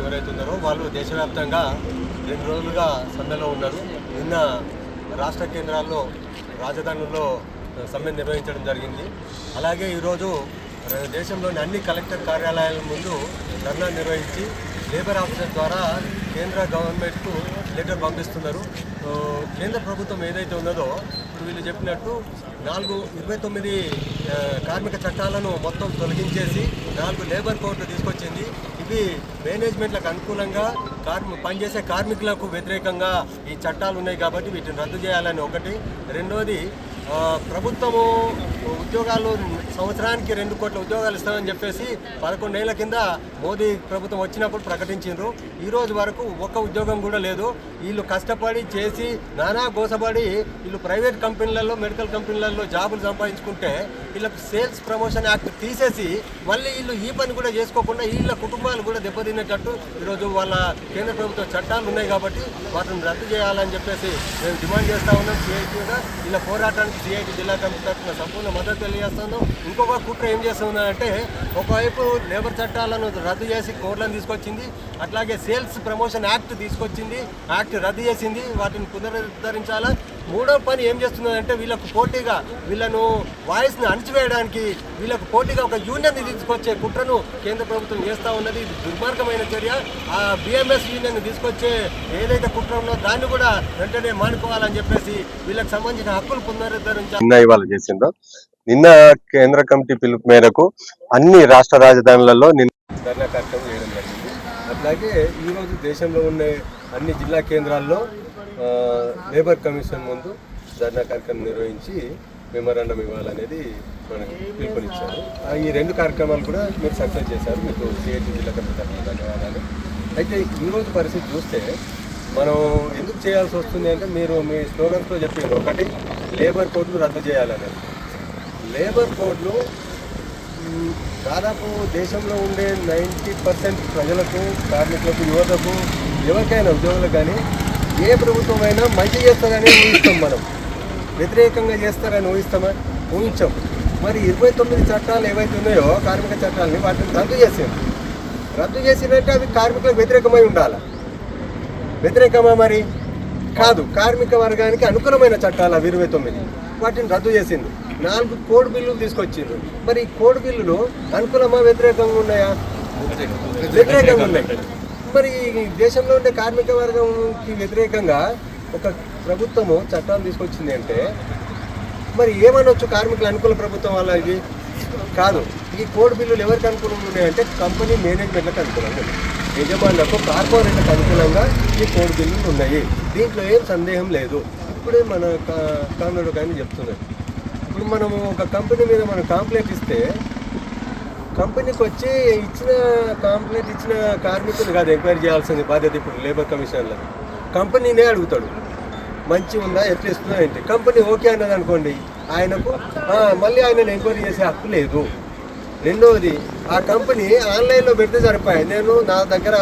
ఎవరైతే ఉన్నారో వాళ్ళు దేశవ్యాప్తంగా రెండు రోజులుగా సమ్మెలో ఉన్నారు. నిన్న రాష్ట్ర కేంద్రాల్లో రాజధానుల్లో సమ్మె నిర్వహించడం జరిగింది. అలాగే ఈరోజు దేశంలోని అన్ని కలెక్టర్ కార్యాలయాల ముందు ధర్నా నిర్వహించి లేబర్ ఆఫీసర్ ద్వారా కేంద్ర గవర్నమెంట్కు లెటర్ పంపిస్తున్నారు. కేంద్ర ప్రభుత్వం ఏదైతే ఉన్నదో వీళ్ళు చెప్పినట్టు నాలుగు ఇరవై తొమ్మిది కార్మిక చట్టాలను మొత్తం తొలగించేసి నాలుగు లేబర్ కోడ్లు తీసుకొచ్చింది. ఇవి మేనేజ్మెంట్లకు అనుకూలంగా కార్మి పనిచేసే కార్మికులకు వ్యతిరేకంగా ఈ చట్టాలు ఉన్నాయి కాబట్టి వీటిని రద్దు చేయాలని ఒకటి. రెండోది ప్రభుత్వము ఉద్యోగాలు సంవత్సరానికి రెండు కోట్ల ఉద్యోగాలు ఇస్తామని చెప్పేసి పదకొండేళ్ళ కింద మోదీ ప్రభుత్వం వచ్చినప్పుడు ప్రకటించారు ఈ రోజు వరకు ఒక్క ఉద్యోగం కూడా లేదు. వీళ్ళు కష్టపడి చేసి నానా గోసపడి వీళ్ళు ప్రైవేట్ కంపెనీలలో మెడికల్ కంపెనీలలో జాబులు సంపాదించుకుంటే వీళ్ళకి సేల్స్ ప్రమోషన్ యాక్ట్ తీసేసి మళ్ళీ వీళ్ళు ఈ పని కూడా చేసుకోకుండా వీళ్ళ కుటుంబాలు కూడా దెబ్బతినేటట్టు ఈరోజు వాళ్ళ కేంద్ర ప్రభుత్వ చట్టాలు ఉన్నాయి కాబట్టి వాటిని రద్దు చేయాలని చెప్పేసి మేము డిమాండ్ చేస్తా ఉన్నాం. సిఐటీగా ఇలా పోరాటానికి సిఐటి జిల్లా కమిటీ తరఫున సంపూర్ణ మద్దతు తెలియజేస్తాను. ఇంకొక కుట్ర ఏం చేస్తుందంటే ఒకవైపు లేబర్ చట్టాలను రద్దు చేసి కోర్టులను తీసుకొచ్చింది అట్లాగే సేల్స్ ప్రమోషన్ యాక్ట్ తీసుకొచ్చింది యాక్ట్ రద్దు చేసింది వాటిని పునరుద్ధరించాలా? మూడో పని ఏం చేస్తున్నదంటే వీళ్ళకు పోటీగా వీళ్ళను వాయిస్ని అణచివేయడానికి వీళ్ళకు పోటీగా ఒక యూనియన్ తీసుకొచ్చే కుట్రను కేంద్ర ప్రభుత్వం చేస్తూ ఉన్నది. ఇది దుర్మార్గమైన చర్య. ఆ బిఎంఎస్ యూనియన్ తీసుకొచ్చే ఏదైతే కుట్ర ఉందో దాన్ని కూడా వెంటనే మానుకోవాలని చెప్పేసి వీళ్ళకి సంబంధించిన హక్కులు పునరుద్ధరించాలి చేసిందో నిన్న కేంద్ర కమిటీ పిలుపు మేరకు అన్ని రాష్ట్ర రాజధానులలో నిన్న ధర్నా కార్యక్రమం చేయడం జరిగింది. అట్లాగే ఈరోజు దేశంలో ఉండే అన్ని జిల్లా కేంద్రాల్లో లేబర్ కమిషన్ ముందు ధర్నా కార్యక్రమం నిర్వహించి మెమరాండం ఇవ్వాలనేది మనకి పిలుపునిచ్చారు. ఆ, ఈ రెండు కార్యక్రమాలు కూడా మీరు సక్సెస్ చేశారు. మీకు సిఐటి జిల్లా కమిటీ తరఫున ధన్యవాదాలు. అయితే ఈరోజు పరిస్థితి చూస్తే మనం ఎందుకు చేయాల్సి వస్తుంది అంటే మీరు మీ స్లోగన్స్లో చెప్పారు ఒకటి లేబర్ కోడ్లు రద్దు చేయాలనేది. లేబర్ కోడ్లు దాదాపు దేశంలో ఉండే నైంటీ పర్సెంట్ ప్రజలకు కార్మికులకు యువతకు ఎవరికైనా ఉద్యోగులకు కానీ ఏ ప్రభుత్వం అయినా మంచి చేస్తారని ఊహిస్తాం మనం. వ్యతిరేకంగా చేస్తారని ఊహిస్తామా ఊహించాం. మరి ఇరవై తొమ్మిది చట్టాలు ఏవైతే ఉన్నాయో కార్మిక చట్టాలని వాటిని రద్దు చేసాం రద్దు చేసినట్టు అవి కార్మికులకు వ్యతిరేకమై ఉండాలి? వ్యతిరేకమా మరి? కాదు. కార్మిక వర్గానికి అనుకూలమైన చట్టాలు అవి ఇరవై తొమ్మిది. వాటిని రద్దు చేసింది నాలుగు కోడ్ బిల్లులు తీసుకొచ్చిండ్రు. మరి ఈ కోడ్ బిల్లులు అనుకూలమా వ్యతిరేకంగా ఉన్నాయా? వ్యతిరేకంగా ఉన్నాయి. మరి ఈ దేశంలో ఉండే కార్మిక వర్గంకి వ్యతిరేకంగా ఒక ప్రభుత్వము చట్టాలు తీసుకొచ్చింది అంటే మరి ఏమనొచ్చు కార్మికుల అనుకూల ప్రభుత్వం వల్ల ఇది? కాదు. ఈ కోడ్ బిల్లులు ఎవరికి అనుకూలంగా ఉన్నాయంటే కంపెనీ మేనేజ్మెంట్లకు అనుకూలంగా యజమానులకు కార్పొరేట్లకు అనుకూలంగా ఈ కోడ్ బిల్లులు ఉన్నాయి. దీంట్లో ఏం సందేహం లేదు. ఇప్పుడే మన కా- కామ్రేడ్ కానీ చెప్తున్నారు ఇప్పుడు మనము ఒక కంపెనీ మీద మనం కాంప్లైంట్ ఇస్తే కంపెనీకి వచ్చి ఇచ్చిన కాంప్లైంట్ ఇచ్చిన కార్మికులు కాదు ఎంక్వైరీ చేయాల్సింది బాధ్యత ఇప్పుడు లేబర్ కమిషన్లో కంపెనీనే అడుగుతాడు. మంచి ఉందా ఎట్లా ఇస్తుందా ఏంటి? కంపెనీ ఓకే అన్నది అనుకోండి ఆయనకు మళ్ళీ ఆయన ఎంక్వైరీ చేసే హక్కు లేదు. రెండవది ఆ కంపెనీ ఆన్లైన్లో పెడితే సరిపోయాయి. నేను నా దగ్గర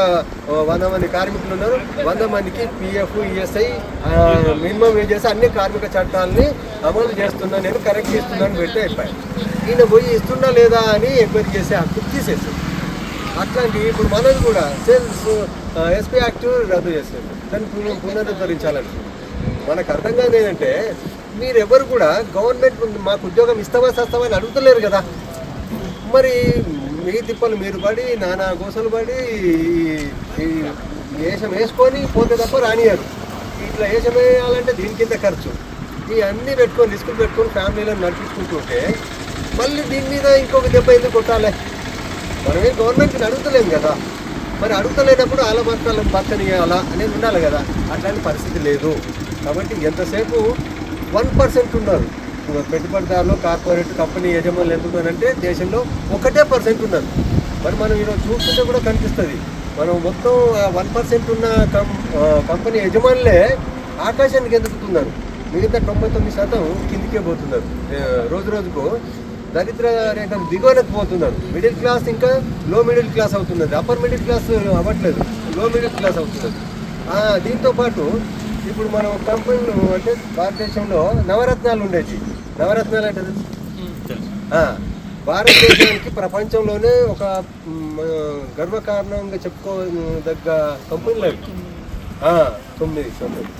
వంద మంది కార్మికులు ఉన్నారు. వంద మందికి పిఎఫ్ ఈఎస్ఐ మినిమం వేజెస్ అన్ని కార్మిక చట్టాలని అమలు చేస్తున్నా నేను కరెక్ట్ చేస్తున్నాను పెడితే అయిపోయాయి. ఈయన పోయి ఇస్తున్నా లేదా అని ఎంక్వైరీ చేసే హక్కు తీసేసింది. అట్లాంటి ఇప్పుడు మనది కూడా సేల్స్ ఎస్పీ యాక్ట్ రద్దు చేస్తుంది దాన్ని పునః- పునరుద్ధరించాలని. మనకు అర్థం కాదు ఏంటంటే మీరెవరు కూడా గవర్నమెంట్ మాకు ఉద్యోగం ఇస్తామా చేస్తామని అడుగుతలేరు కదా. మరి మీ తిప్పలు మీరు పడి నానా గోసలు పడి ఈ- వేషం వేసుకొని పోతే తప్ప రానియరు ఇట్లా వేషం వేయాలంటే దీని కింద ఖర్చు. ఈ అన్నీ పెట్టుకొని రిస్కులు పెట్టుకొని ఫ్యామిలీలో నడిపించుకుంటుంటే మళ్ళీ దీని మీద ఇంకొక దెబ్బ ఎందుకు కొట్టాలి? మనమే గవర్నమెంట్ని అడుగుతలేము కదా. మరి అడుగుతలేనప్పుడు అలా బతకాల బతకనియాలా అనేది ఉండాలి కదా. అట్లాంటి పరిస్థితి లేదు. కాబట్టి ఎంతసేపు వన్ పర్సెంట్ ఉన్నారు పెట్టుబడిదారులు కార్పొరేట్ కంపెనీ యజమానులు ఎందుకనంటే దేశంలో ఒకటే పర్సెంట్ ఉన్నారు మరి మనం ఈరోజు చూస్తుంటే కూడా కనిపిస్తుంది. మనం మొత్తం వన్ పర్సెంట్ ఉన్న కం కంపెనీ యజమానులే ఆకాశానికి ఎదుగుతున్నారు. మిగతా తొంభై తొమ్మిది శాతం కిందికే పోతున్నారు. రోజు రోజుకు దరిద్ర రేఖ దిగువనకు పోతున్నారు. మిడిల్ క్లాస్ ఇంకా లో మిడిల్ క్లాస్ అవుతున్నది. అప్పర్ మిడిల్ క్లాస్ అవ్వట్లేదు. లో మిడిల్ క్లాస్ అవుతున్నది. దీంతో పాటు ఇప్పుడు మనం కంపెనీలు అంటే భారతదేశంలో నవరత్నాలు ఉండేవి నవరత్నాలు అంటే భారతదేశానికి ప్రపంచంలోనే ఒక గర్వకారణంగా చెప్పుకోదగ్గ కంపెనీలు అవి. తొమ్మిది తొమ్మిది.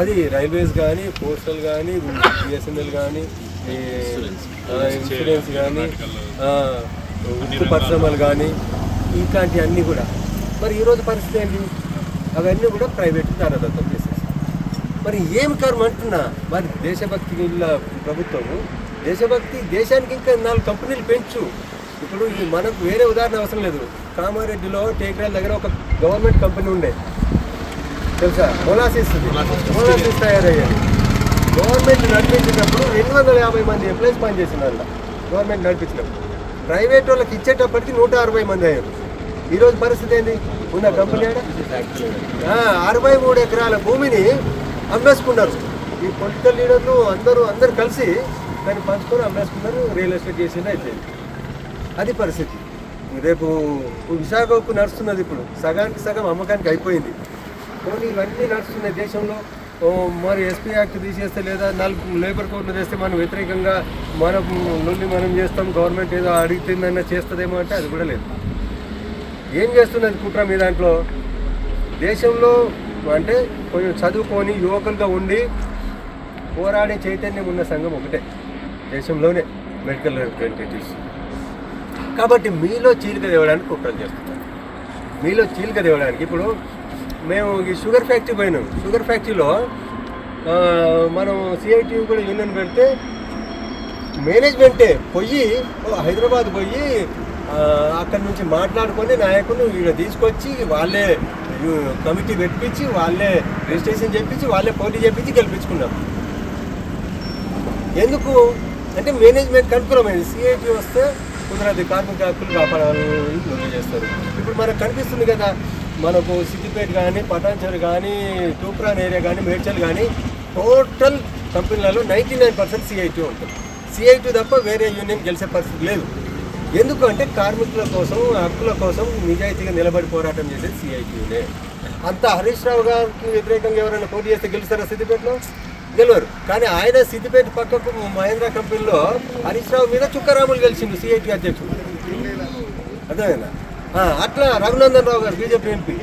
అది రైల్వేస్ కానీ పోస్టల్ కానీ బిఎస్ఎన్ఎల్ కానీ ఇన్సూరెన్స్ కానీ ఉక్కు పరిశ్రమలు కానీ ఇట్లాంటి అన్నీ కూడా. మరి ఈరోజు పరిస్థితి ఏంటి? అవన్నీ కూడా ప్రైవేట్ దారదత్తం చేసేసి మరి ఏం కర్మ అంటున్నా? మరి దేశభక్తి ప్రభుత్వము. దేశభక్తి దేశానికి ఇంకా నాలుగు కంపెనీలు పెంచు. ఇప్పుడు ఈ మనకు వేరే ఉదాహరణ అవసరం లేదు. కామారెడ్డిలో టేకరాల దగ్గర ఒక గవర్నమెంట్ కంపెనీ ఉండే. తెలుసా? మొలాసిస్ మొలాసిస్ తయారయ్యారు. గవర్నమెంట్ నడిపించినప్పుడు రెండు వందల యాభై మంది ఎంప్లాయీస్ పనిచేస్తున్నారు. గవర్నమెంట్ నడిపించినప్పుడు. ప్రైవేట్ వాళ్ళకి ఇచ్చేటప్పటికి నూట అరవై మంది అయ్యారు. ఈరోజు పరిస్థితి ఏంది? ఉన్న కంపెనీ ఆడ ఆ, అరవై మూడు ఎకరాల భూమిని అమ్మేసుకున్నారు. ఈ పొలిటికల్ లీడర్లు అందరూ అందరు కలిసి దాన్ని పంచుకొని అమ్మేసుకున్నారు రియల్ ఎస్టేట్ చేసింది అయిపోయింది అది పరిస్థితి. రేపు విశాఖకు నడుస్తున్నది ఇప్పుడు. సగానికి సగం అమ్మకానికి అయిపోయింది. కొన్ని ఇవన్నీ నడుస్తున్నాయి దేశంలో. మరి ఎస్పీ యాక్ట్ తీసేస్తే లేదా నాలుగు లేబర్ కోడ్ను తెస్తే మనం వ్యతిరేకంగా మనం నుండి మనం చేస్తాం గవర్నమెంట్ ఏదో అడుగుతుందన్న చేస్తుందేమో అంటే అది కూడా లేదు. ఏం చేస్తున్నది కుట్ర మీ దాంట్లో? దేశంలో అంటే కొంచెం చదువుకొని యువకులుగా ఉండి పోరాడే చైతన్యం ఉన్న సంఘం ఒకటే. దేశంలోనే మెడికల్ రిప్రజెంటేటివ్స్ కాబట్టి మీలో చీలిక తేవడానికి కుట్రలు చేస్తున్నారు. మీలో చీలిక తేవడానికి ఇప్పుడు మేము ఈ షుగర్ ఫ్యాక్టరీ పోయినాం. షుగర్ ఫ్యాక్టరీలో మనం సిఐటి కూడా యూనియన్ పెడితే మేనేజ్మెంటే పోయి హైదరాబాద్ పోయి అక్కడి నుంచి మాట్లాడుకొని నాయకులు ఇక్కడ తీసుకొచ్చి వాళ్ళే కమిటీ పెట్టించి వాళ్ళే రిజిస్ట్రేషన్ చేయించి వాళ్ళే పోటీ చేయించి గెలిపించుకున్నాం ఎందుకు? అంటే మేనేజ్మెంట్ అనుకూలమైంది సిఐటి వస్తే కుదరదు. కార్మిక హక్కులు కాపాడాలని చేస్తారు. ఇప్పుడు మనకు కనిపిస్తుంది కదా మనకు సిద్దిపేట కానీ పటాన్చర్ కానీ తూప్రాన్ ఏరియా కానీ మేడ్చల్ కానీ టోటల్ కంపెనీలలో నైంటీ నైన్ పర్సెంట్ సిఐటీ ఉంటుంది. సిఐటీ తప్ప వేరే యూనియన్ గెలిచే పరిస్థితి లేదు. ఎందుకంటే కార్మికుల కోసం హక్కుల కోసం నిజాయితీగా నిలబడి పోరాటం చేసేది సిఐటియునే అంత హరీష్ రావు గారికి వ్యతిరేకంగా ఎవరైనా పోటీ చేస్తే గెలుస్తారా సిద్దిపేటలో? గెలవరు. కానీ ఆయన సిద్దిపేట పక్కకు మహేంద్ర కంపెనీలో హరీష్ రావు మీద చుక్కరాములు గెలిచింది సిఐటి అధ్యక్షుడు. అర్థమైనా అట్లా రఘునందన్ రావు గారు బీజేపీ ఎంపీ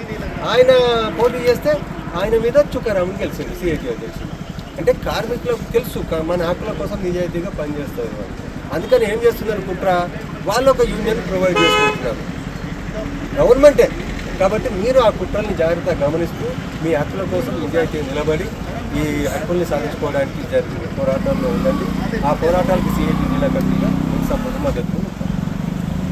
ఆయన పోటీ చేస్తే ఆయన మీద చుక్కరాములు గెలిచింది సిఐటి అధ్యక్షుడు. అంటే కార్మికులకు తెలుసు మన హక్కుల కోసం నిజాయితీగా పనిచేస్తారు వాళ్ళు. అందుకని ఏం చేస్తున్నారు కుట్ర? వాళ్ళు ఒక యూనియన్ ప్రొవైడ్ చేసుకుంటున్నారు. గవర్నమెంటే. కాబట్టి మీరు ఆ కుట్రల్ని జాగ్రత్తగా గమనిస్తూ మీ హక్కుల కోసం నిజాయితీ నిలబడి ఈ హక్కుల్ని సాధించుకోవడానికి జరిగిన పోరాటంలో ఉండండి. ఆ పోరాటాలకు సిఐటి జిల్లా కమిటీగా మీకు సంపూర్ణ మద్దతు.